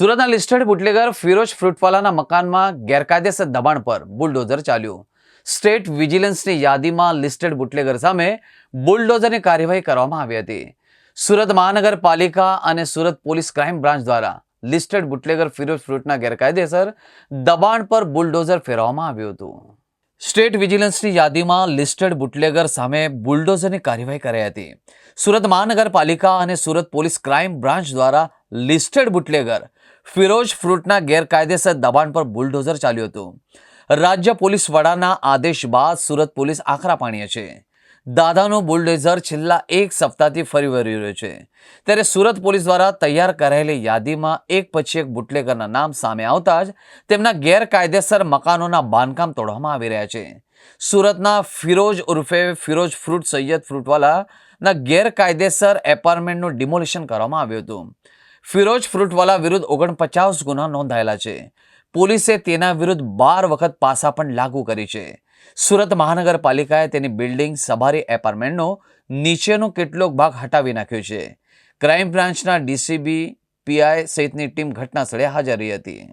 સુરતના listed bootlegger Firoz ફ્રૂટવાલાના મકાનમાં ગેરકાયદેસર દબાણ પર બુલડોઝર ચાલ્યું. સ્ટેટ વિજિલન્સની યાદીમાં લિસ્ટેડ બુટલેગર સામે બુલડોઝરની કાર્યવાહી કરવામાં આવી હતી. સુરત મહાનગરપાલિકા અને સુરત પોલીસ ક્રાઇમ બ્રાન્ચ દ્વારા લિસ્ટેડ બુટલેગર ફિરોજ ફ્રૂટના ગેરકાયદેસર દબાણ પર બુલડોઝર ફેરવવામાં આવ્યું હતું. સ્ટેટ વિજિલન્સની યાદીમાં લિસ્ટેડ બુટલેગર સામે બુલડોઝરની કાર્યવાહી કરાઈ હતી. સુરત મહાનગરપાલિકા અને સુરત પોલીસ ક્રાઇમ બ્રાન્ચ દ્વારા લિસ્ટેડ બુટલેગર ફિરોજ ફ્રૂટના ગેરકાયદેસર દબાણ પર બુલડોઝર ચાલ્યું હતું. રાજ્ય પોલીસ વડાના આદેશ બાદ સુરત પોલીસ આખરા પાણીએ છે. દાદાનું બુલડોઝર છેલ્લા એક સપ્તાહથી ફરી વળી રહ્યું છે. ત્યારે સુરત પોલીસ દ્વારા તૈયાર કરાયેલી યાદીમાં એક પછી એક બુટલેગરના નામ સામે આવતા જ તેમના ગેરકાયદેસર મકાનોના બાંધકામ તોડવામાં આવી રહ્યા છે. સુરતના ફિરોજ ઉર્ફે ફિરોજ ફ્રૂટ સૈયદ ફ્રૂટવાલાના ગેરકાયદેસર એપાર્ટમેન્ટનું ડિમોલિશન કરવામાં આવ્યું હતું. ફિરોજ ફ્રૂટવાલા વિરુદ્ધ ઓગણપચાસ ગુના નોંધાયેલા છે. પોલીસે તેના વિરુદ્ધ બાર વખત પાસા પણ લાગુ કરી છે. સુરત મહાનગરપાલિકાએ તેની બિલ્ડિંગ સભારી એપાર્ટમેન્ટનો નીચેનો કેટલોક ભાગ હટાવી નાખ્યો છે. ક્રાઇમ બ્રાન્ચના ડીસીબી, પીઆઈ સહિતની ટીમ ઘટના સ્થળે હાજર રહી હતી.